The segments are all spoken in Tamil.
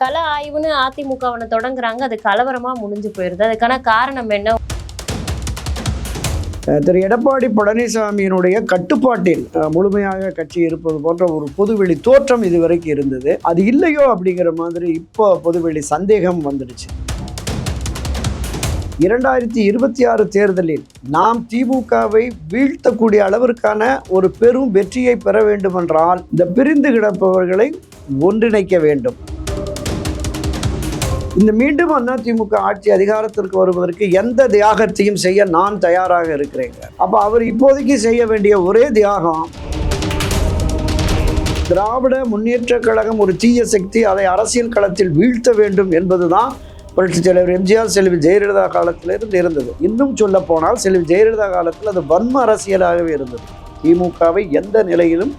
கல ஆய்வுன்னு அதிமுகவனை தொடங்குறாங்க. அது கலவரமா முடிஞ்சு போயிருது. அதுக்கான காரணம் என்ன? திரு எடப்பாடி பழனிசாமியினுடைய கட்டுப்பாட்டில் முழுமையாக கட்சி இருப்பது போன்ற ஒரு பொதுவெளி தோற்றம் இதுவரைக்கும் இருந்தது. அது இல்லையோ அப்படிங்கிற மாதிரி இப்போ பொதுவெளி சந்தேகம் வந்துடுச்சு. இரண்டாயிரத்தி இருபத்தி ஆறு தேர்தலில் நாம் திமுகவை வீழ்த்தக்கூடிய அளவிற்கான ஒரு பெரும் வெற்றியை பெற வேண்டுமென்றால் இந்த பிரிந்து கிடப்பவர்களை ஒன்றிணைக்க வேண்டும். இந்த மீண்டும் அதிமுக ஆட்சி அதிகாரத்திற்கு வருவதற்கு எந்த தியாகத்தையும் செய்ய நான் தயாராக இருக்கிறேங்க அப்போ அவர் இப்போதைக்கு செய்ய வேண்டிய ஒரே தியாகம் திராவிட முன்னேற்றக் கழகம் ஒரு தீய சக்தி அதை அரசியல் களத்தில் வீழ்த்த வேண்டும் என்பதுதான் புரட்சித் தலைவர் எம்ஜிஆர் செல்வி ஜெயலலிதா காலத்திலிருந்து இருந்தது. இன்னும் சொல்ல போனால் செல்வி ஜெயலலிதா காலத்தில் அது வன்ம அரசியலாகவே இருந்தது. திமுகவை எந்த நிலையிலும்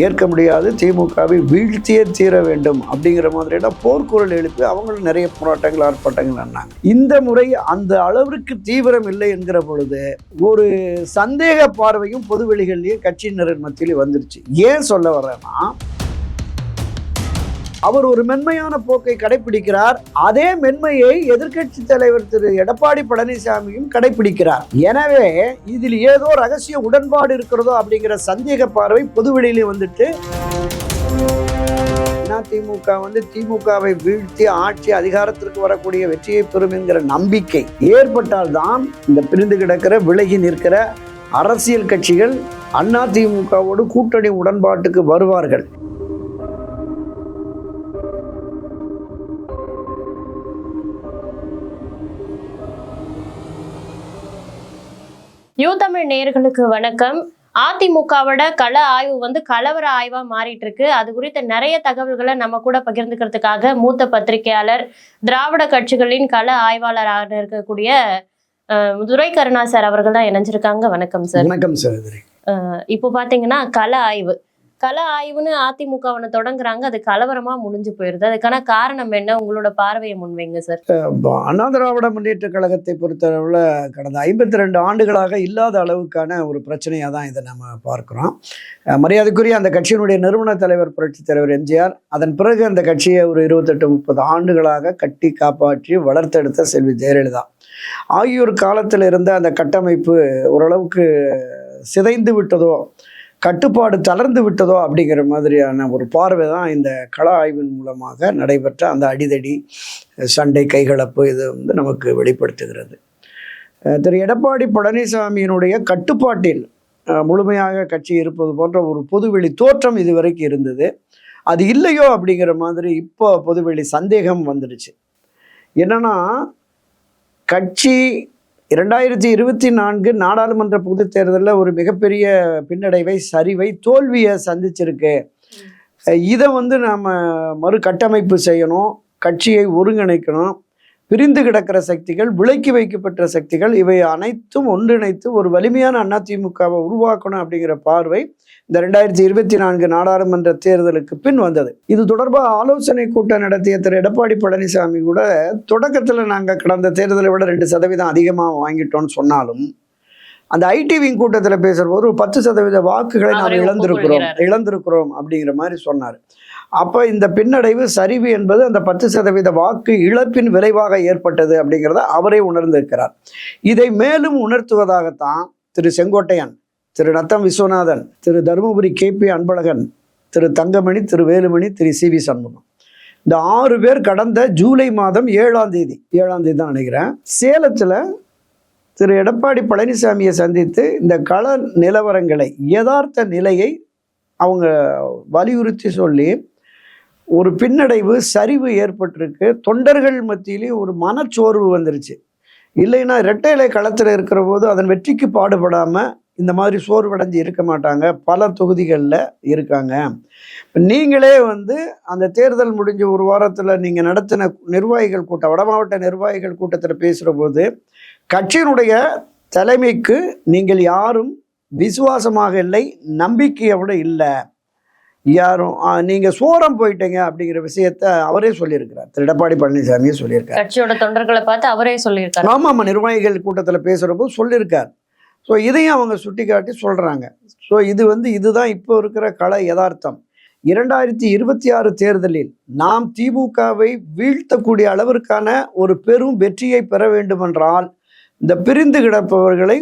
ஏற்க முடியாது திமுகவை வீழ்த்தியே தீர வேண்டும் அப்படிங்கிற மாதிரியான போர்க்குரல் எழுப்பி அவங்களும் நிறைய போராட்டங்கள் ஆர்ப்பாட்டங்கள் அண்ணாங்க இந்த முறை அந்த அளவிற்கு தீவிரம் இல்லை என்கிற பொழுது ஒரு சந்தேக பார்வையும் பொதுவெளிகள்லேயும் கட்சியினரின் மத்தியிலே வந்துருச்சு. ஏன் சொல்ல வர்றேன்னா அவர் ஒரு மென்மையான போக்கை கடைபிடிக்கிறார் அதே மென்மையை எதிர்க்கட்சி தலைவர் திரு எடப்பாடி பழனிசாமியும் கடைபிடிக்கிறார் எனவே இதில் ஏதோ ரகசிய உடன்பாடு இருக்கிறதோ அப்படிங்கிற சந்தேக பார்வை பொதுவெளியிலே வந்துட்டு திமுக வந்து திமுகவை வீழ்த்தி ஆட்சி அதிகாரத்திற்கு வரக்கூடிய வெற்றியை பெறும் என்கிற நம்பிக்கை ஏற்பட்டால்தான் இந்த பிரிந்து கிடக்கிற விலகி நிற்கிற அரசியல் கட்சிகள் அண்ணா திமுகவோடு கூட்டணி உடன்பாட்டுக்கு வருவார்கள். யூ தமிழ் நேயர்களுக்கு வணக்கம். அதிமுகவோட கள ஆய்வு வந்து கலவர ஆய்வா மாறிட்டு இருக்கு அது குறித்த நிறைய தகவல்களை நம்ம கூட பகிர்ந்துக்கிறதுக்காக மூத்த பத்திரிகையாளர் திராவிட கட்சிகளின் கள ஆய்வாளராக இருக்கக்கூடிய துரை கருணா சார் அவர்கள் தான் இணைஞ்சிருக்காங்க. வணக்கம் சார். வணக்கம் சகோதரி. இப்போ பாத்தீங்கன்னா கள ஆய்வு. கள ஆய்வுன்னு அதிமுகவனை தொடங்குறாங்க. அது கலவரமா முடிஞ்சு போயிருது. அதுக்கான காரணம் என்ன? உங்களோட பார்வையை முன்வைங்க சார் அண்ணா திராவிட முன்னேற்ற கழகத்தை பொறுத்தளவில் கடந்த ஐம்பத்தி ரெண்டு ஆண்டுகளாக இல்லாத அளவுக்கான ஒரு பிரச்சனையாக தான் இதை நம்ம பார்க்குறோம். மரியாதைக்குரிய அந்த கட்சியினுடைய நிறுவன தலைவர் புரட்சி தலைவர் எம்ஜிஆர் அதன் பிறகு அந்த கட்சியை ஒரு இருபத்தெட்டு முப்பது ஆண்டுகளாக கட்டி காப்பாற்றி வளர்த்தெடுத்த செல்வி ஜெயலலிதா. ஆகியோர் காலத்தில் இருந்த அந்த கட்டமைப்பு ஓரளவுக்கு சிதைந்து விட்டதோ கட்டுப்பாடு தளர்ந்து விட்டதோ அப்படிங்கிற மாதிரியான ஒரு பார்வை தான் இந்த கள ஆய்வின் மூலமாக நடைபெற்ற அந்த அடிதடி சண்டை கைகலப்பு இது வந்து நமக்கு வெளிப்படுத்துகிறது. திரு எடப்பாடி பழனிசாமியினுடைய கட்டுப்பாட்டில் முழுமையாக கட்சி இருப்பது போன்ற ஒரு பொதுவெளி தோற்றம் இதுவரைக்கும் இருந்தது. அது இல்லையோ அப்படிங்கிற மாதிரி இப்போ பொதுவெளி சந்தேகம் வந்துடுச்சு. என்னன்னா கட்சி இரண்டாயிரத்தி இருபத்தி நான்கு நாடாளுமன்ற பொதுத் தேர்தலில் ஒரு மிகப்பெரிய பின்னடைவை சரிவை தோல்வியை சந்திச்சிருக்கு. இதை வந்து நாம் மறுகட்டமைப்பு செய்யணும் கட்சியை ஒருங்கிணைக்கணும் பிரிந்து கிடக்கிற சக்திகள் விலக்கி வைக்கப்பட்ட சக்திகள் இவை அனைத்தும் ஒன்றிணைத்து ஒரு வலிமையான அதிமுகவை உருவாக்கணும் அப்படிங்கிற பார்வை இந்த ரெண்டாயிரத்தி இருபத்தி நான்கு நாடாளுமன்ற தேர்தலுக்கு பின் வந்தது இது தொடர்பாக ஆலோசனை கூட்டம் நடத்திய திரு எடப்பாடி பழனிசாமி கூட தொடக்கத்தில் நாங்கள் கடந்த தேர்தலை விட ரெண்டு சதவீதம் அதிகமாக வாங்கிட்டோம்னு சொன்னாலும் அந்த ஐடிவிங் கூட்டத்தில் பேசும்போது ஒரு பத்து சதவீத வாக்குகளை நாம் இழந்திருக்கிறோம். இழந்திருக்கிறோம் அப்படிங்கிற மாதிரி சொன்னார் அப்போ இந்த பின்னடைவு சரிவு என்பது அந்த பத்து சதவீத வாக்கு இழப்பின் விளைவாக ஏற்பட்டது அப்படிங்கிறத அவரே உணர்ந்திருக்கிறார். இதை மேலும் உணர்த்துவதாகத்தான் Thiru Sengottaiyan Thiru Natham Viswanathan Thiru Dharmapuri K P Anbazhagan Thiru Thangamani Thiru Velumani Thiru C V Shanmugam. இந்த ஆறு பேர் கடந்த ஜூலை மாதம் ஏழாம் தேதி ஏழாம் தேதி தான் நினைக்கிறேன் சேலத்தில் திரு எடப்பாடி பழனிசாமியை சந்தித்து இந்த கள நிலவரங்களை யதார்த்த நிலையை அவங்க வலியுறுத்தி சொல்லி ஒரு பின்னடைவு சரிவு ஏற்பட்டிருக்கு. தொண்டர்கள் மத்தியிலையும் ஒரு மனச்சோர்வு வந்துருச்சு. இல்லைன்னா இரட்டை இலை களத்தில் இருக்கிற போது அதன் வெற்றிக்கு பாடுபடாமல் இந்த மாதிரி சோர்வடைஞ்சு இருக்க மாட்டாங்க. பல தொகுதிகளில் இருக்காங்க. நீங்களே வந்து அந்த தேர்தல் முடிஞ்ச ஒரு வாரத்தில் நீங்கள் நடத்தின நிர்வாகிகள் கூட்டம் வடமாவட்ட நிர்வாகிகள் கூட்டத்தில் பேசுகிற போது கட்சியினுடைய தலைமைக்கு நீங்கள் யாரும் விசுவாசமாக இல்லை நம்பிக்கையோட இல்லை. யாரும் ஆ, நீங்க சோரம் போயிட்டீங்க அப்படிங்கிற விஷயத்த அவரே சொல்லியிருக்கிறார். திரு எடப்பாடி பழனிசாமியே சொல்லியிருக்கார். கட்சியோட தொண்டர்களை பார்த்து அவரே சொல்லியிருக்காரு. ஆமா ஆமா நிர்வாகிகள் கூட்டத்தில் பேசுகிறப்போ சொல்லியிருக்கார். ஸோ இதையும் அவங்க சுட்டி காட்டி சொல்கிறாங்க ஸோ இது வந்து இதுதான் இப்போ இருக்கிற கலை யதார்த்தம். இரண்டாயிரத்தி இருபத்தி ஆறு தேர்தலில் நாம் திமுகவை வீழ்த்தக்கூடிய அளவிற்கான ஒரு பெரும் வெற்றியை பெற வேண்டுமென்றால் இந்த பிரிந்து கிடப்பவர்களை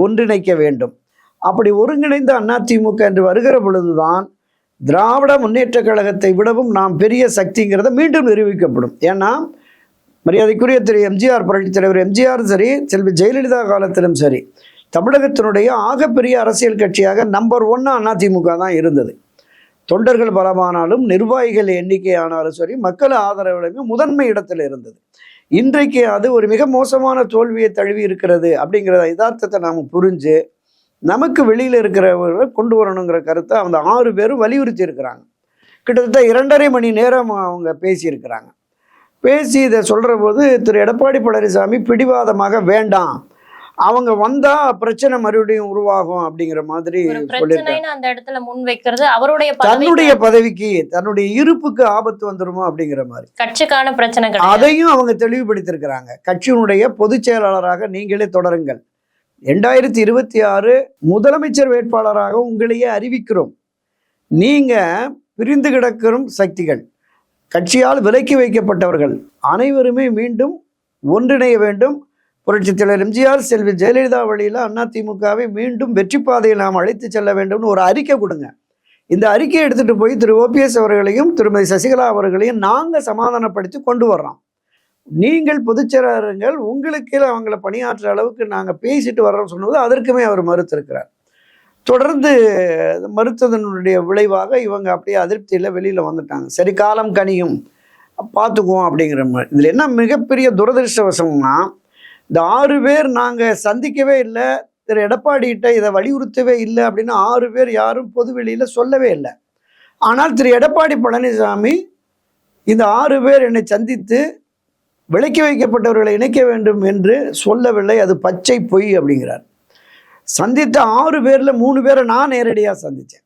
ஒன்றிணைக்க வேண்டும். அப்படி ஒருங்கிணைந்த அதிமுக என்று வருகிற பொழுதுதான் திராவிட முன்னேற்ற கழகத்தை விடவும் நாம் பெரிய சக்திங்கிறத மீண்டும் நிரூபிக்கப்படும். ஏன்னா மரியாதைக்குரிய திரு எம்ஜிஆர் புரட்சி தலைவர் எம்ஜிஆரும் சரி செல்வி ஜெயலலிதா காலத்திலும் சரி தமிழகத்தினுடைய ஆகப்பெரிய அரசியல் கட்சியாக நம்பர் ஒன்னா அதிமுக தான் இருந்தது. தொண்டர்கள் பலமானாலும் நிர்வாகிகள் எண்ணிக்கை ஆனாலும் சரி மக்கள் ஆதரவுலையுமே முதன்மை இடத்துல இருந்தது. இன்றைக்கு அது ஒரு மிக மோசமான தோல்வியை தழுவி இருக்கிறது அப்படிங்கிற யதார்த்தத்தை நாம் புரிஞ்சு நமக்கு வெளியில் இருக்கிறவர்களை கொண்டு வரணுங்கிற கருத்தை அந்த ஆறு பேரும் வலியுறுத்தி இருக்கிறாங்க கிட்டத்தட்ட இரண்டரை மணி நேரம் அவங்க பேசியிருக்கிறாங்க. பேசி இதை சொல்கிற போது திரு எடப்பாடி பழனிசாமி பிடிவாதமாக வேண்டாம். அவங்க வந்தால் பிரச்சனை மறுபடியும் உருவாகும் அப்படிங்கிற மாதிரி சொல்லியிருக்காங்க தன்னுடைய பதவிக்கு தன்னுடைய இருப்புக்கு ஆபத்து வந்துருமோ அப்படிங்கிற மாதிரி. கட்சிக்கான பிரச்சனை அதையும் அவங்க தெளிவுபடுத்தியிருக்கிறாங்க. கட்சியினுடைய பொதுச் செயலாளராக நீங்களே தொடருங்கள். ரெண்டாயிரத்தி இருபத்தி ஆறு முதலமைச்சர் வேட்பாளராக உங்களையே அறிவிக்கிறோம். நீங்கள் பிரிந்து கிடக்கும் சக்திகள் கட்சியால் விலக்கி வைக்கப்பட்டவர்கள் அனைவருமே மீண்டும் ஒன்றிணைய வேண்டும். புரட்சித் தலைவர் எம்ஜிஆர் செல்வி ஜெயலலிதா வழியில் அதிமுகவை மீண்டும் வெற்றி பாதையில் நாம் அழைத்து செல்ல வேண்டும்னு ஒரு அறிக்கை கொடுங்க. இந்த அறிக்கையை எடுத்துகிட்டு போய் திரு ஓபிஎஸ் அவர்களையும் திருமதி சசிகலா அவர்களையும் நாங்கள் சமாதானப்படுத்தி கொண்டு வர்றோம். நீங்கள் பொதுச்செயலாளர்கள் உங்களுக்கு கீழே அவங்கள பணியாற்ற அளவுக்கு நாங்கள் பேசிட்டு வர்றோம் சொன்னது அதற்குமே அவர் மறுத்திருக்கிறார் தொடர்ந்து மறுத்ததனுடைய விளைவாக இவங்க அப்படியே அதிருப்தியில் வெளியில் வந்துட்டாங்க. சரி காலம் கனியும். பார்த்துக்குவோம் அப்படிங்கிற மாதிரி. இதில் என்ன மிகப்பெரிய துரதிருஷ்டவசம்னா இந்த ஆறு பேர் நாங்கள் சந்திக்கவே இல்லை. திரு எடப்பாடிகிட்ட இதை வலியுறுத்தவே இல்லை அப்படின்னு ஆறு பேர் யாரும் பொது வெளியில் சொல்லவே இல்லை. ஆனால் திரு எடப்பாடி பழனிசாமி இந்த ஆறு பேர் என்னை சந்தித்து விலக்கி வைக்கப்பட்டவர்களை இணைக்க வேண்டும் என்று சொல்லவில்லை. அது பச்சை பொய் அப்படிங்கிறார். சந்தித்த ஆறு பேரில் மூணு பேரை நான் நேரடியாக சந்தித்தேன்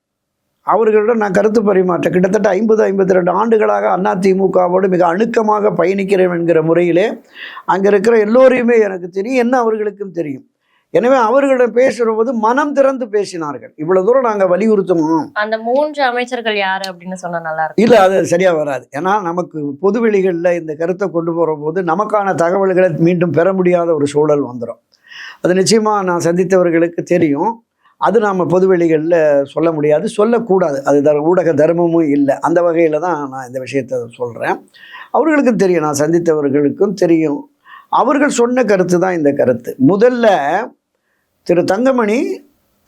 அவர்களிடம் நான் கருத்து பரிமாற்றம். கிட்டத்தட்ட ஐம்பது ஐம்பத்தி ரெண்டு ஆண்டுகளாக அதிமுகவோடு மிக அணுக்கமாக பயணிக்கிறேன் என்கிற முறையிலே அங்கே இருக்கிற எல்லோரையுமே எனக்கு தெரியும். என்ன அவர்களுக்கும் தெரியும். எனவே அவர்களிடம் பேசுகிற போது மனம் திறந்து பேசினார்கள். இவ்வளவு தூரம் நாங்கள் வலியுறுத்தணும் அந்த மூன்று அமைச்சர்கள் யாரு அப்படின்னு சொன்னா நல்லா இருக்கும். இல்லை அது சரியாக வராது. ஏன்னா நமக்கு பொதுவெளிகளில் இந்த கருத்தை கொண்டு போகிற போது நமக்கான தகவல்களை மீண்டும் பெற முடியாத ஒரு சூழல் வந்துடும் அது நிச்சயமாக நான் சந்தித்தவர்களுக்கு தெரியும். அது நாம் பொதுவெளிகளில் சொல்ல முடியாது. சொல்லக்கூடாது. அது தர ஊடக தர்மமும் இல்லை. அந்த வகையில் தான் நான் இந்த விஷயத்தை சொல்கிறேன் அவர்களுக்கும் தெரியும். நான் சந்தித்தவர்களுக்கும் தெரியும். அவர்கள் சொன்ன கருத்து தான் இந்த கருத்து. முதல்ல திரு தங்கமணி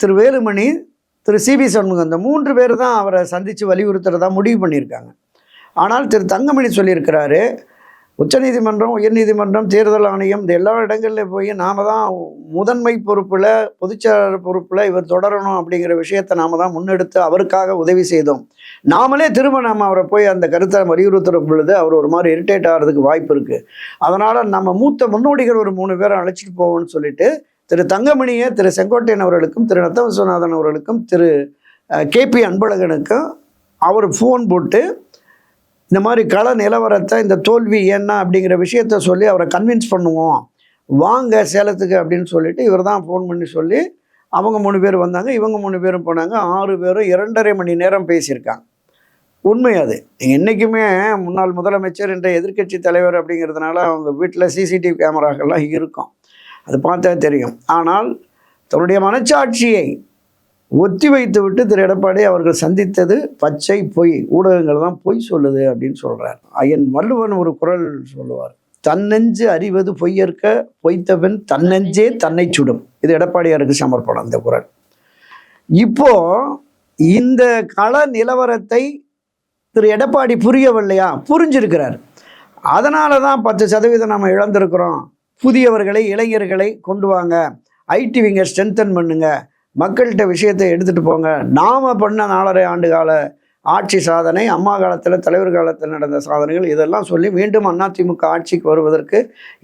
திரு வேலுமணி திரு சிபி சண்முகம் இந்த மூன்று பேர் தான் அவரை சந்தித்து வலியுறுத்துறதா முடிவு பண்ணியிருக்காங்க. ஆனால் திரு தங்கமணி சொல்லியிருக்கிறாரு உச்சநீதிமன்றம் உயர்நீதிமன்றம் தேர்தல் ஆணையம் இந்த எல்லா இடங்களில் போய் நாம தான் முதன்மை பொறுப்பில் பொதுச்செயலாளர் பொறுப்பில் இவர் தொடரணும் அப்படிங்கிற விஷயத்தை நாம தான் முன்னெடுத்து அவருக்காக உதவி செய்தோம். நாமளே திரும்ப நாம் அவரை போய் அந்த கருத்தை வலியுறுத்துற பொழுது அவர் ஒரு மாதிரி இரிட்டேட் ஆகிறதுக்கு வாய்ப்பு இருக்குது அதனால் நம்ம மூத்த முன்னோடிகள் ஒரு மூணு பேரை அழைச்சிட்டு போவோம்னு சொல்லிட்டு திரு தங்கமணியை திரு செங்கோட்டையன் அவர்களுக்கும் திரு நத்த விஸ்வநாதன் அவர்களுக்கும் திரு கேபி அன்பழகனுக்கும் அவர் ஃபோன் போட்டு இந்த மாதிரி கள நிலவரத்தை இந்த தோல்வி என்ன அப்படிங்கிற விஷயத்த சொல்லி அவரை கன்வின்ஸ் பண்ணுவோம். வாங்க சேலத்துக்கு அப்படின்னு சொல்லிட்டு இவர் தான் ஃபோன் பண்ணி சொல்லி அவங்க மூணு பேர் வந்தாங்க. இவங்க மூணு பேரும் போனாங்க. ஆறு பேரும் இரண்டரை மணி நேரம் பேசியிருக்காங்க. உண்மை அது. என்றைக்குமே முன்னாள் முதலமைச்சர் என்ற எதிர்க்கட்சி தலைவர் அப்படிங்கிறதுனால அவங்க வீட்டில் சிசிடிவி கேமராக்கள்லாம் இருக்கும். அது பார்த்தா தெரியும். ஆனால் தன்னுடைய மனச்சாட்சியை ஒத்தி வைத்து விட்டு திரு எடப்பாடி அவர்கள் சந்தித்தது பச்சை பொய். ஊடகங்கள் தான் பொய் சொல்லுது அப்படின்னு சொல்கிறார் ஐயன் வள்ளுவன் ஒரு குரல் சொல்லுவார். தன்னெஞ்சு அறிவது பொய்யற்க பொய்த்தவன் தன்னெஞ்சே தன்னை சுடும். இது எடப்பாடியாருக்கு சமர்ப்பணம் அந்த குரல். இப்போ இந்த கள நிலவரத்தை திரு எடப்பாடி புரியவில்லையா? புரிஞ்சிருக்கிறார். அதனால தான் பத்து சதவீதம் நம்ம இழந்திருக்கிறோம். புதியவர்களை இளைஞர்களை கொண்டு வாங்க. ஐடி விங்கை ஸ்ட்ரென்தன் பண்ணுங்க. மக்கள்கிட்ட விஷயத்தை எடுத்துகிட்டு போங்க. நாம் பண்ண நாலரை ஆண்டு கால ஆட்சி சாதனை அம்மா காலத்தில் தலைவர் காலத்தில் நடந்த சாதனைகள் இதெல்லாம் சொல்லி மீண்டும் அதிமுக ஆட்சிக்கு வருவதற்கு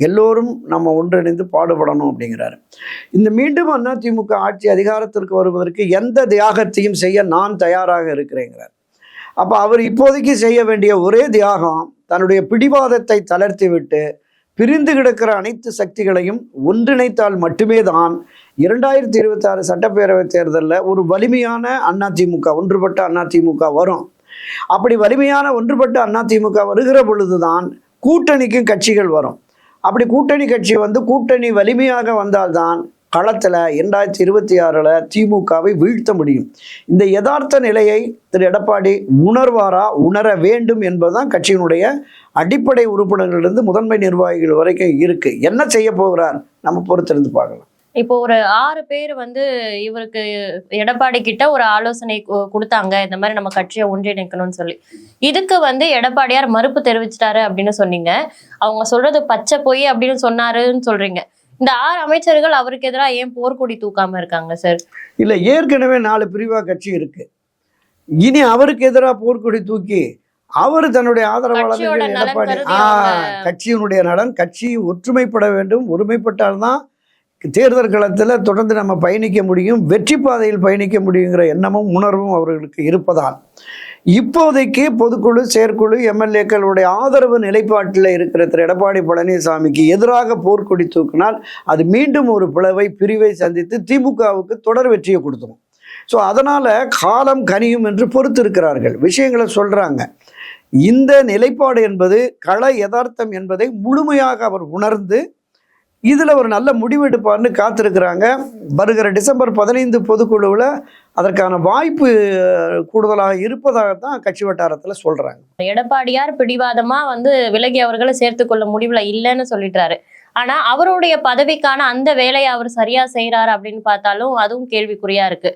எல்லோரும் நம்ம ஒன்றிணைந்து பாடுபடணும் அப்படிங்கிறாரு. இந்த மீண்டும் அதிமுக ஆட்சி அதிகாரத்திற்கு வருவதற்கு எந்த தியாகத்தையும் செய்ய நான் தயாராக இருக்கிறேங்கிறார். அப்போ அவர் இப்போதைக்கு செய்ய வேண்டிய ஒரே தியாகம் தன்னுடைய பிடிவாதத்தை தளர்த்தி விட்டு பிரிந்து கிடக்கிற அனைத்து சக்திகளையும் ஒன்றிணைத்தால் மட்டுமே தான் இரண்டாயிரத்தி இருபத்தாறு சட்டப்பேரவை தேர்தலில் ஒரு வலிமையான அதிமுக ஒன்றுபட்ட அதிமுக வரும். அப்படி வலிமையான ஒன்றுபட்ட அதிமுக வருகிற பொழுதுதான் கூட்டணிக்கும் கட்சிகள் வரும். அப்படி கூட்டணி கட்சி வந்து கூட்டணி வலிமையாக வந்தால்தான் களத்தில் இரண்டாயிரத்தி இருபத்தி ஆறில் திமுகவை வீழ்த்த முடியும். இந்த யதார்த்த நிலையை திரு எடப்பாடி உணர்வாரா? உணர வேண்டும் என்பதுதான் கட்சியினுடைய அடிப்படை உறுப்பினர்களிலிருந்து முதன்மை நிர்வாகிகள் வரைக்கும் இருக்கு. என்ன செய்ய போகிறார்? நம்ம பொறுத்திருந்து பார்க்கலாம். இப்போ ஒரு ஆறு பேர் வந்து இவருக்கு எடப்பாடி கிட்ட ஒரு ஆலோசனை கொடுத்தாங்க. இந்த மாதிரி நம்ம கட்சியை ஒன்றிணைக்கணும்னு சொல்லி. இதுக்கு வந்து எடப்பாடியார் மறுப்பு தெரிவிச்சிட்டாரு அப்படின்னு சொன்னீங்க. அவங்க சொல்றது பச்சை பொய் அப்படின்னு சொன்னாருன்னு சொல்றீங்க. இந்த ஆறு அமைச்சர்கள் அவருக்கு எதிராக ஏன் போர்க்கொடி தூக்காம இருக்காங்க சார் இல்லை ஏற்கனவே நாலு பிரிவா கட்சி இருக்கு. இனி அவருக்கு எதிராக போர்க்கொடி தூக்கி அவர் தன்னுடைய ஆதரவாளர்கள் எடப்பாடி கட்சியினுடைய நலன் கட்சி ஒற்றுமைப்பட வேண்டும். ஒருமைப்பட்டால்தான் தேர்தல் களத்தில் தொடர்ந்து நம்ம பயணிக்க முடியும். வெற்றி பாதையில் பயணிக்க முடியுங்கிற எண்ணமும் உணர்வும் அவர்களுக்கு இருப்பதால். இப்போதைக்கு பொதுக்குழு செயற்குழு எம்எல்ஏக்களுடைய ஆதரவு நிலைப்பாட்டில் இருக்கிற திரு எடப்பாடி பழனிசாமிக்கு எதிராக போர்க்கொடி தூக்கினால் அது மீண்டும் ஒரு பிளவை பிரிவை சந்தித்து திமுகவுக்கு தொடர் வெற்றியை கொடுத்துரும். ஸோ அதனால் காலம் கனியும் என்று பொறுத்திருக்கிறார்கள். விஷயங்களை சொல்கிறாங்க இந்த நிலைப்பாடு என்பது கள யதார்த்தம் என்பதை முழுமையாக அவர் உணர்ந்து இதில் ஒரு நல்ல முடிவெடுப்பார்னு காத்திருக்கிறாங்க. வருகிற டிசம்பர் பதினைந்து பொதுக்குழுவில் அதற்கான வாய்ப்பு கூடுதலாக கூடுதலாக இருப்பதாகத்தான் கட்சி வட்டாரத்தில் சொல்கிறாங்க எடப்பாடியார் பிடிவாதமாக வந்து விலகி அவர்களை சேர்த்துக்கொள்ள முடிவில் இல்லைன்னு சொல்லிட்டாரு. ஆனால் அவருடைய பதவிக்கான அந்த வேலையை அவர் சரியாக செய்கிறாரு அப்படின்னு பார்த்தாலும் அதுவும் கேள்விக்குறியாக இருக்கு.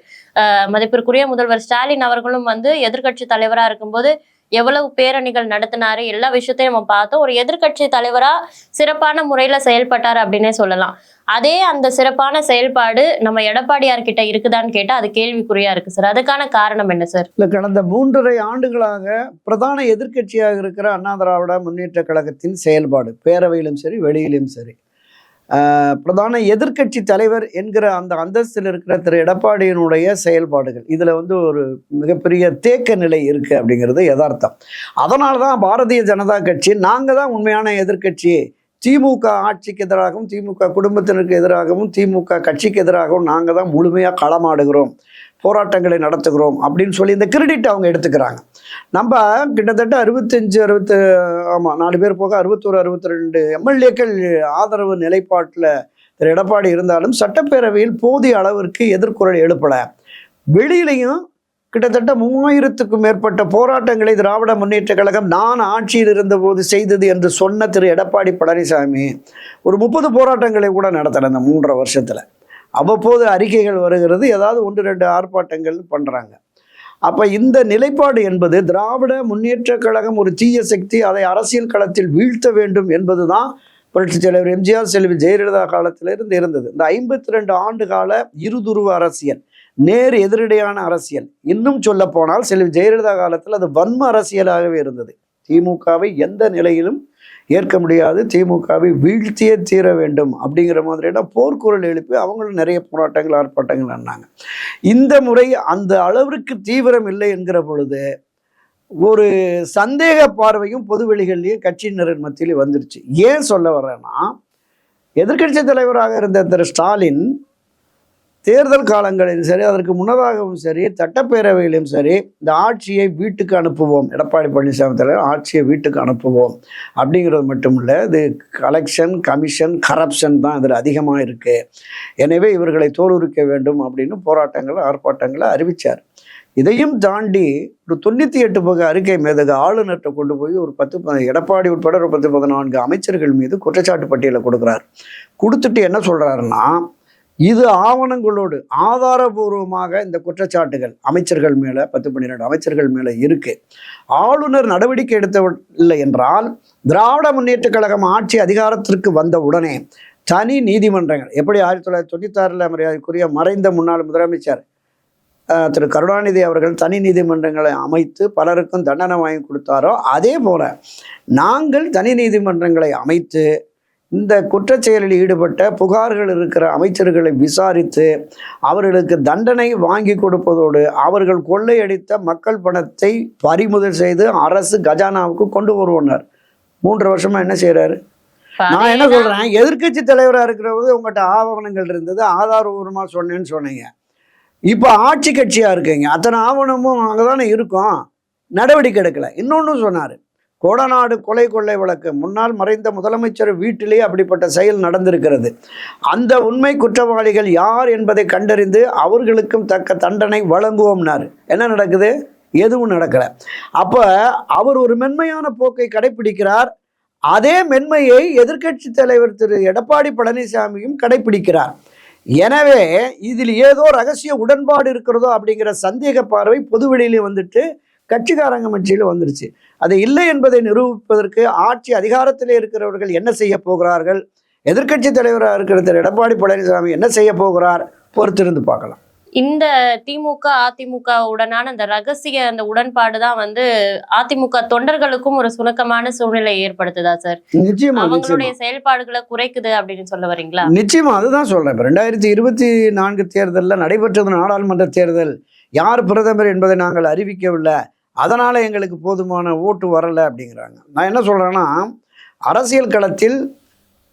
மதிப்பிற்குரிய முதல்வர் ஸ்டாலின் அவர்களும் வந்து எதிர்க்கட்சி தலைவராக இருக்கும்போது எவ்வளவு பேரணிகள் நடத்தினாரு எல்லா விஷயத்தையும் நம்ம பார்த்தோம். ஒரு எதிர்க்கட்சி தலைவரா சிறப்பான முறையில செயல்பட்டார் அப்படின்னே சொல்லலாம். அதே அந்த சிறப்பான செயல்பாடு நம்ம எடப்பாடியார் கிட்ட இருக்குதான்னு கேட்டா அது கேள்விக்குறியா இருக்கு சார். அதுக்கான காரணம் என்ன சார்? இல்ல கடந்த மூன்றரை ஆண்டுகளாக பிரதான எதிர்க்கட்சியாக இருக்கிற அண்ணா திராவிட முன்னேற்ற கழகத்தின் செயல்பாடு பேரவையிலும் சரி வெளியிலும் சரி. பிரதான எதிர்க்கட்சி தலைவர் என்கிற அந்த அந்தஸ்தில் இருக்கிற திரு எடப்பாடியினுடைய செயல்பாடுகள். இதில் வந்து ஒரு மிகப்பெரிய தேக்க நிலை இருக்குது அப்படிங்கிறது யதார்த்தம். அதனால தான் பாரதிய ஜனதா கட்சி நாங்கள் தான் உண்மையான எதிர்க்கட்சி திமுக ஆட்சிக்கு எதிராகவும் திமுக குடும்பத்தினருக்கு எதிராகவும் திமுக கட்சிக்கு எதிராகவும் நாங்கள் தான் முழுமையாக களமாடுகிறோம். போராட்டங்களை நடத்துகிறோம் அப்படின்னு சொல்லி இந்த கிரெடிட் அவங்க எடுத்துக்கிறாங்க. நம்ம கிட்டத்தட்ட அறுபத்தஞ்சு அறுபத்து ஆமாம் நாலு பேர் போக அறுபத்தோரு அறுபத்தி ரெண்டு எம்எல்ஏக்கள் ஆதரவு நிலைப்பாட்டில் திரு எடப்பாடி இருந்தாலும் சட்டப்பேரவையில் போதிய அளவிற்கு எதிர்குரல் எழுப்பலை. வெளியிலையும் கிட்டத்தட்ட மூவாயிரத்துக்கும் மேற்பட்ட போராட்டங்களை திராவிட முன்னேற்ற கழகம் நான் ஆட்சியில் இருந்தபோது செய்தது என்று சொன்ன திரு எடப்பாடி பழனிசாமி ஒரு முப்பது போராட்டங்களை கூட நடத்தலை இந்த மூன்றரை வருஷத்தில். அவ்வப்போது அறிக்கைகள் வருகிறது. ஏதாவது ஒன்று ரெண்டு ஆர்ப்பாட்டங்கள் பண்ணுறாங்க அப்போ இந்த நிலைப்பாடு என்பது திராவிட முன்னேற்ற கழகம் ஒரு தீய சக்தி அதை அரசியல் களத்தில் வீழ்த்த வேண்டும் என்பதுதான் புரட்சித் தலைவர் எம்ஜிஆர் செல்வி ஜெயலலிதா காலத்திலிருந்து இருந்தது. இந்த ஐம்பத்தி ரெண்டு ஆண்டு கால இருதுருவ அரசியல் நேர் எதிரடையான அரசியல் இன்னும் சொல்ல போனால் செல்வி ஜெயலலிதா காலத்தில் அது வன்ம அரசியலாகவே இருந்தது. திமுகவை எந்த நிலையிலும் ஏற்க முடியாது திமுகவை வீழ்த்தியே தீர வேண்டும் அப்படிங்கிற மாதிரியான போர்க்குரல் எழுப்பி அவங்களும் நிறைய போராட்டங்கள் ஆர்ப்பாட்டங்கள் பண்ணாங்க இந்த முறை அந்த அளவிற்கு தீவிரம் இல்லை என்கிற பொழுது ஒரு சந்தேக பார்வையும் பொதுவெளிகள்லேயும் கட்சியினரின் மத்தியில் வந்துருச்சு. ஏன் சொல்ல வர்றேன்னா எதிர்க்கட்சி தலைவராக இருந்த திரு ஸ்டாலின் தேர்தல் காலங்களிலும் சரி அதற்கு முன்னதாகவும் சரி சட்டப்பேரவையிலும் சரி இந்த ஆட்சியை வீட்டுக்கு அனுப்புவோம். எடப்பாடி பழனிசாமி தலைவர் ஆட்சியை வீட்டுக்கு அனுப்புவோம். அப்படிங்கிறது மட்டும் இல்லை இது கலெக்ஷன் கமிஷன் கரப்ஷன் தான் இதில் அதிகமாக இருக்குது எனவே இவர்களை தோலுரிக்க வேண்டும் அப்படின்னு போராட்டங்கள் ஆர்ப்பாட்டங்களை அறிவித்தார் இதையும் தாண்டி ஒரு தொண்ணூற்றி எட்டு பக அறிக்கை மேதக ஆளுநர்கிட்ட கொண்டு போய் ஒரு பத்து ப- எடப்பாடி உட்பட ஒரு பத்து பதினான்கு அமைச்சர்கள் மீது குற்றச்சாட்டு பட்டியலை கொடுக்குறார். கொடுத்துட்டு என்ன சொல்கிறாருன்னா இது ஆவணங்களோடு ஆதாரபூர்வமாக இந்த குற்றச்சாட்டுகள் அமைச்சர்கள் மேலே பத்து பன்னிரெண்டு அமைச்சர்கள் மேலே இருக்கு. ஆளுநர் நடவடிக்கை எடுத்தவில்லை என்றால் திராவிட முன்னேற்ற கழகம் ஆட்சி அதிகாரத்திற்கு வந்த உடனே தனி நீதிமன்றங்கள் எப்படி ஆயிரத்தி தொள்ளாயிரத்தி தொண்ணூத்தாறில் மரியாதைக்குரிய மறைந்த முன்னாள் முதலமைச்சர் திரு கருணாநிதி அவர்கள் தனி நீதிமன்றங்களை அமைத்து பலருக்கும் தண்டனை வாங்கி கொடுத்தாரோ அதே போல நாங்கள் தனி நீதிமன்றங்களை அமைத்து இந்த குற்றச்செயலில் ஈடுபட்ட புகார்கள் இருக்கிற அமைச்சர்களை விசாரித்து அவர்களுக்கு தண்டனை வாங்கி கொடுப்பதோடு அவர்கள் கொள்ளையடித்த மக்கள் பணத்தை பறிமுதல் செய்து அரசு கஜானாவுக்கு கொண்டு வருவனர் மூன்று வருஷமா என்ன செய்றாரு? நான் என்ன சொல்றேன்? எதிர்க்கட்சி தலைவராக இருக்கிறவங்க உங்கள்கிட்ட ஆவணங்கள் இருந்தது. ஆதாரபூர்வமாக சொன்னேன்னு சொன்னீங்க. இப்போ ஆட்சி கட்சியாக இருக்கீங்க. அத்தனை ஆவணமும் அங்கே தானே இருக்கும். நடவடிக்கை எடுக்கல. இன்னொன்று சொன்னார். கோடநாடு கொலை கொள்ளை வழக்கு. முன்னாள் மறைந்த முதலமைச்சர் வீட்டிலே அப்படிப்பட்ட செயல் நடந்திருக்கிறது. அந்த உண்மை குற்றவாளிகள் யார் என்பதை கண்டறிந்து அவர்களுக்கும் தக்க தண்டனை வழங்குவோம்னாரு. என்ன நடக்குது? எதுவும் நடக்கல. அப்ப அவர் ஒரு மென்மையான போக்கை கடைபிடிக்கிறார் அதே மென்மையை எதிர்க்கட்சி தலைவர் திரு. எடப்பாடி பழனிசாமியும் கடைபிடிக்கிறார் எனவே இதில் ஏதோ ரகசிய உடன்பாடு இருக்கிறதோ அப்படிங்கிற சந்தேக பார்வை பொதுவெளியிலே வந்துட்டு கட்சிக்காரங்க மட்சியில் வந்துருச்சு. அது இல்லை என்பதை நிரூபிப்பதற்கு ஆட்சி அதிகாரத்திலே இருக்கிறவர்கள் என்ன செய்ய போகிறார்கள்? எதிர்க்கட்சி தலைவராக இருக்கிற திரு எடப்பாடி பழனிசாமி என்ன செய்ய போகிறார்? பொறுத்திருந்து பார்க்கலாம். இந்த திமுக அதிமுக உடனான அந்த ரகசிய அந்த உடன்பாடு தான் வந்து அதிமுக தொண்டர்களுக்கும் ஒரு சுணக்கமான சூழ்நிலை ஏற்படுத்துதா சார்? நிச்சயமா நிச்சயமா. அவங்களுடைய செயல்பாடுகளை குறைக்குது அப்படின்னு சொல்ல வரீங்களா? நிச்சயமா அதுதான் சொல்றேன். இப்போ ரெண்டாயிரத்தி இருபத்தி நான்கு தேர்தலில் நடைபெற்றது நாடாளுமன்ற தேர்தல். யார் பிரதமர் என்பதை நாங்கள் அறிவிக்கவில்லை. அதனால் எங்களுக்கு போதுமான ஓட்டு வரலை அப்படிங்கிறாங்க. நான் என்ன சொல்கிறேன்னா அரசியல் களத்தில்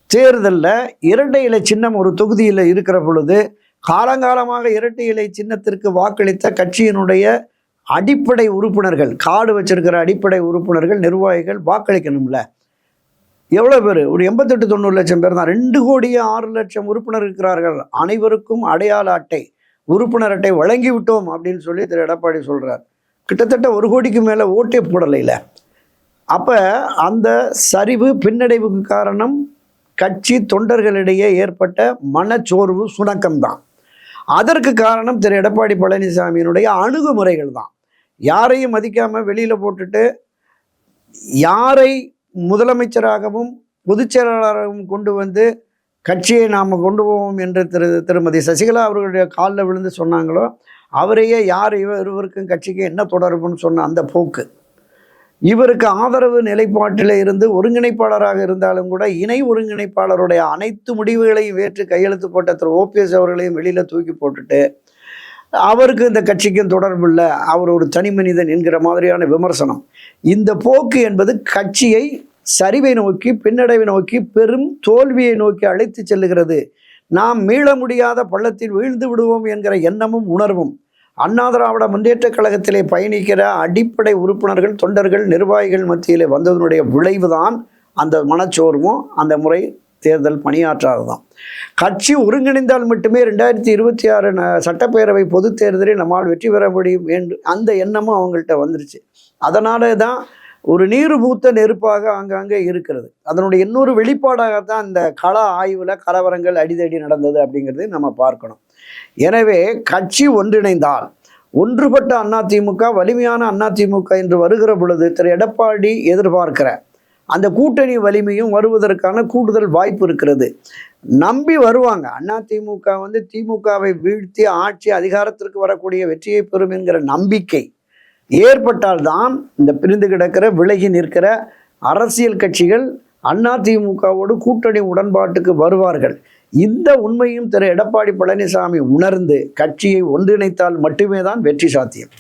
தேர்தலில் இரட்டை இலை சின்னம் ஒரு தொகுதியில் இருக்கிற பொழுது காலங்காலமாக இரட்டை இலை சின்னத்திற்கு வாக்களித்த கட்சியினுடைய அடிப்படை உறுப்பினர்கள் காடு வச்சிருக்கிற அடிப்படை உறுப்பினர்கள் நிர்வாகிகள் வாக்களிக்கணும்ல. எவ்வளோ பேர்? ஒரு எண்பத்தெட்டு தொண்ணூறு லட்சம் பேர் தான். ரெண்டு கோடியே ஆறு லட்சம் உறுப்பினர் இருக்கிறார்கள். அனைவருக்கும் அடையாள அட்டை உறுப்பினர் அட்டை வழங்கிவிட்டோம் அப்படின்னு சொல்லி திரு எடப்பாடி சொல்கிறார் கிட்டத்தட்ட ஒரு கோடிக்கு மேலே ஓட்டே போடலையில். அப்போ அந்த சரிவு பின்னடைவுக்கு காரணம் கட்சி தொண்டர்களிடையே ஏற்பட்ட மனச்சோர்வு சுணக்கம்தான். அதற்கு காரணம் திரு. எடப்பாடி பழனிசாமியினுடைய அணுகுமுறைகள் தான். யாரையும் மதிக்காமல் வெளியில் போட்டுட்டு யாரை முதலமைச்சராகவும் பொதுச் செயலாளராகவும் கொண்டு வந்து கட்சியை நாம் கொண்டு போவோம் என்று திரு திருமதி சசிகலா அவர்களுடைய காலில் விழுந்து சொன்னாங்களோ அவரையே யார் இவர் இருவருக்கும் கட்சிக்கு என்ன தொடர்புன்னு சொன்ன அந்த போக்கு. இவருக்கு ஆதரவு நிலைப்பாட்டில் இருந்து ஒருங்கிணைப்பாளராக இருந்தாலும் கூட இணை ஒருங்கிணைப்பாளருடைய அனைத்து முடிவுகளையும் ஏற்று கையெழுத்து போட்ட திரு. ஓபிஎஸ் அவர்களையும் வெளியில் தூக்கி போட்டுட்டு அவருக்கு இந்த கட்சிக்கும் தொடர்பு இல்லை அவர் ஒரு தனி மனிதன் என்கிற மாதிரியான விமர்சனம். இந்த போக்கு என்பது கட்சியை சரிவை நோக்கி பின்னடைவை நோக்கி பெரும் தோல்வியை நோக்கி அழைத்து செல்லுகிறது. நாம் மீள முடியாத பள்ளத்தில் வீழ்ந்து விடுவோம் என்கிற எண்ணமும் உணர்வும் அண்ணா திராவிட முன்னேற்றக் கழகத்திலே பயணிக்கிற அடிப்படை உறுப்பினர்கள் தொண்டர்கள் நிர்வாகிகள் மத்தியிலே வந்ததனுடைய விளைவுதான் அந்த மனச்சோர்வும் அந்த முறை தேர்தல் பணியாற்றாததான் கட்சி ஒருங்கிணைந்தால் மட்டுமே ரெண்டாயிரத்தி இருபத்தி ஆறு ந- சட்டப்பேரவை பொதுத் தேர்தலில் நம்மால் வெற்றி பெற முடியும் என்று அந்த எண்ணமும் அவங்கள்ட்ட வந்துருச்சு. அதனால தான் ஒரு நீர் பூத்த நெருப்பாக அங்கங்கே இருக்கிறது. அதனுடைய இன்னொரு வெளிப்பாடாக தான் இந்த கள ஆய்வில் கலவரங்கள் அடிதடி நடந்தது அப்படிங்கிறது நம்ம பார்க்கணும். எனவே கட்சி ஒன்றிணைந்தால் ஒன்றுபட்ட அதிமுக வலிமையான அதிமுக என்று வருகிற பொழுது திரு எடப்பாடி எதிர்பார்க்கிற அந்த கூட்டணி வலிமையும் வருவதற்கான கூடுதல் வாய்ப்பு இருக்கிறது. நம்பி வருவாங்க. அதிமுக வந்து திமுகவை வீழ்த்தி ஆட்சி அதிகாரத்திற்கு வரக்கூடிய வெற்றியை பெறும் என்கிற நம்பிக்கை ஏற்பட்டால்தான் இந்த பிரிந்து கிடக்கிற விலகி நிற்கிற அரசியல் கட்சிகள் அதிமுகவோடு கூட்டணி உடன்பாட்டுக்கு வருவார்கள். இந்த உண்மையும் திரு எடப்பாடி பழனிசாமி உணர்ந்து கட்சியை ஒன்றிணைத்தால் மட்டுமே தான் வெற்றி சாத்தியம்.